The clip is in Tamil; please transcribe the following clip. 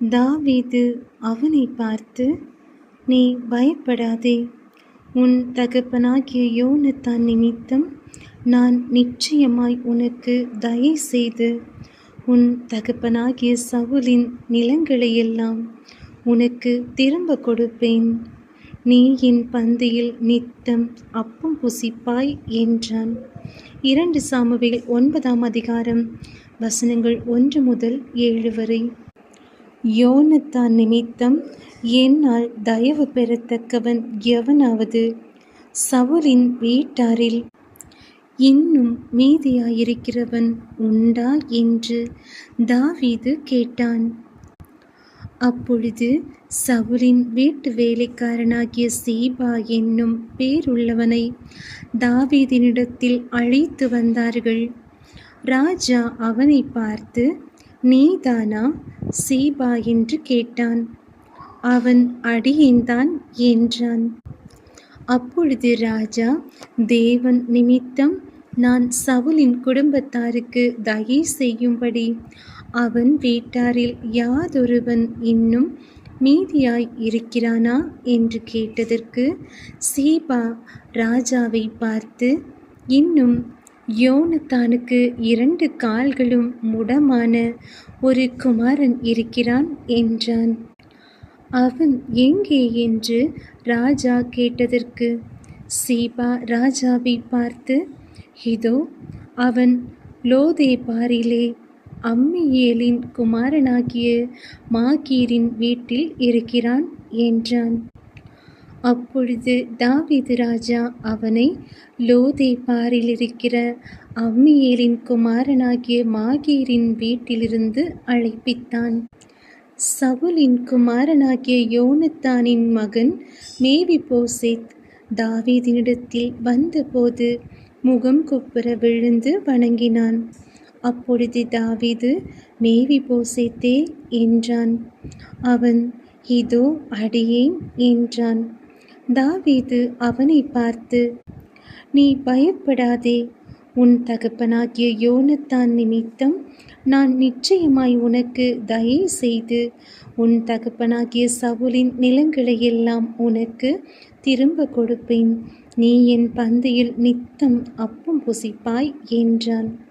தாவீது அவனை பார்த்து நீ பயப்படாதே. உன் தகப்பனாகிய யோனத்தான் நிமித்தம் நான் நிச்சயமாய் உனக்கு தயை செய்து உன் தகப்பனாகிய சவுலின் நிலங்களையெல்லாம் உனக்கு திரும்ப கொடுப்பேன். நீ என் பந்தியில் நித்தம் அப்பம் புசிப்பாய் என்றான். இரண்டு சாமுவேல் ஒன்பதாம் அதிகாரம் வசனங்கள் ஒன்று முதல் ஏழு வரை. யோனத்தான் நிமித்தம் என்னால் தயவு பெறத்தக்கவன் எவனாவது? சவுலின் வீட்டாரில் இன்னும் மீதியாயிருக்கிறவன் உண்டா? என்று தாவீது கேட்டான். அப்பொழுது சவுலின் வீட்டு வேலைக்காரனாகிய சீபா என்னும் பேருள்ளவனை தாவீதினிடத்தில் அழைத்து வந்தார்கள். ராஜா அவனை பார்த்து நீதானா? சீபா என்று கேட்டான். அவன் அடியேன்தான் என்றான். அப்பொழுது ராஜா தேவன் நிமித்தம் நான் சவுலின் குடும்பத்தாருக்கு தயை செய்யும்படி அவன் வீட்டாரில் யாதொருவன் இன்னும் மீதியாய் இருக்கிறானா என்று கேட்டதற்கு சீபா ராஜாவை பார்த்து இன்னும் யோனத்தானுக்கு இரண்டு கால்களும் முடமான ஒரு குமாரன் இருக்கிறான் என்றான். அவன் எங்கே என்று ராஜா கேட்டதற்கு சீபா ராஜாவை பார்த்து இதோ அவன் லோதேபாரிலே அம்மியேலின் குமாரனாகிய மாகீரின் வீட்டில் இருக்கிறான் என்றான். அப்பொழுது தாவிது ராஜா அவனை லோதேபாரில் இருக்கிற அம்மியேலின் குமாரனாகிய மாகீரின் வீட்டிலிருந்து அழைப்பித்தான். சவுலின் குமாரனாகிய யோனத்தானின் மகன் மேவி போசேத் தாவீதினிடத்தில் வந்தபோது முகம் குப்புற விழுந்து வணங்கினான். அப்பொழுது தாவீது மேவி போசேத்தே என்றான். அவன் இதோ அடியேன் என்றான். தாவீது அவனை பார்த்து நீ பயப்படாதே. உன் தகப்பனாகிய யோனத்தான் நிமித்தம் நான் நிச்சயமாய் உனக்கு தயை செய்து உன் தகப்பனாகிய சவுலின் நிலங்களையெல்லாம் உனக்கு திரும்ப கொடுப்பேன். நீ என் பந்தியில் நித்தம் அப்பம் புசிப்பாய் என்றான்.